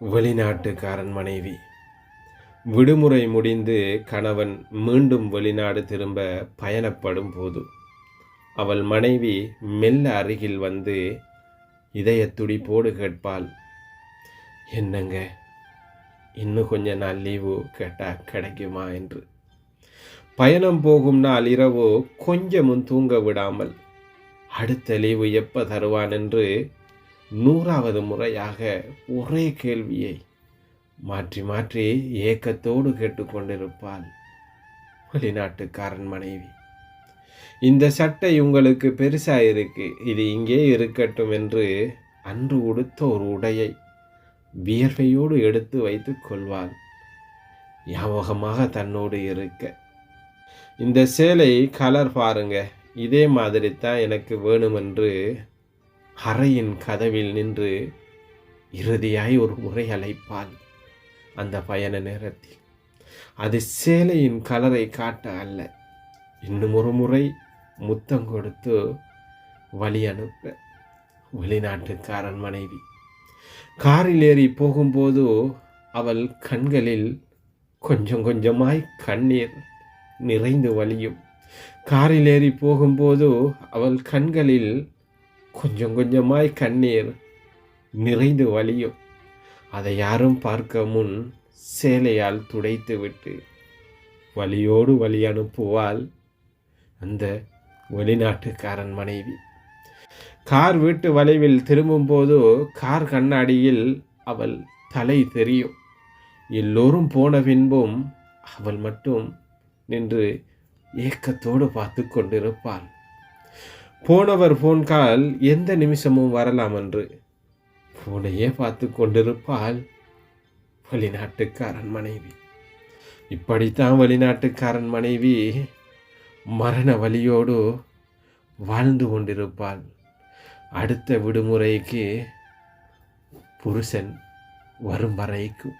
வெளிநாட்டுக்காரன் மனைவி. விடுமுறை முடிந்து கணவன் மீண்டும் வெளிநாடு திரும்ப பயணப்படும் போது அவள் மனைவி மெல்ல அருகில் வந்து இதய துடிப்போடு கேட்பாள் என்னங்க இன்னும் கொஞ்ச நாள் லீவு கேட்டால் கிடைக்குமா? என்று. பயணம் போகும் நாள் இரவு கொஞ்சமும் தூங்க விடாமல் அடுத்த லீவு எப்போ தருவான்? என்று நூறாவது முறையாக ஒரே கேள்வியை மாற்றி மாற்றி ஏக்கத்தோடு கேட்டுக்கொண்டிருப்பாள் வெளிநாட்டுக்காரன் மனைவி. இந்த சட்டை உங்களுக்கு பெருசாக இருக்கு. இது இங்கே இருக்கட்டும் என்று அன்று உடுத்த ஒரு உடையை வியர்வையோடு எடுத்து வைத்து கொள்வாள். ஞாபகமாக தன்னோடு இருக்க. இந்த சேலை கலர் பாருங்க. இதே மாதிரி தான் எனக்கு வேணுமென்று அறையின் கதவில் நின்று இறுதியாய் ஒரு முறை அழைப்பாள் அந்த பயண நேரத்தில். அது சேலையின் கலரை காட்ட அல்ல. இன்னும் ஒரு முறை முத்தம் கொடுத்து வழி அனுப்ப. வெளிநாட்டுக்காரன் மனைவி. காரில் ஏறி போகும்போது அவள் கண்களில் கொஞ்சம் கொஞ்சமாய் கண்ணீர் நிறைந்து வழியும். காரில் ஏறி போகும்போது அவள் கண்களில் கொஞ்சம் கொஞ்சமாய் கண்ணீர் நிறைந்து வழியும். அதை யாரும் பார்க்க முன் சேலையால் துடைத்து விட்டு வலியோடு வழி அனுப்புவாள் அந்த வெளிநாட்டுக்காரன் மனைவி. கார் வீட்டு வளைவில் திரும்பும்போது கார் கண்ணாடியில் அவள் தலை தெரியும். எல்லோரும் போன பின்பும் அவள் மட்டும் நின்று ஏக்கத்தோடு பார்த்து கொண்டிருப்பாள். போனவர் ஃபோன் கால் எந்த நிமிஷமும் வரலாம் என்று. ஃபோனையே பார்த்து கொண்டிருப்பாள் வெளிநாட்டுக்காரன் மனைவி. இப்படித்தான் வெளிநாட்டுக்காரன் மனைவி மரண வழியோடு வாழ்ந்து கொண்டிருப்பாள். அடுத்த விடுமுறைக்கு புருஷன் வரும் வரைக்கும்.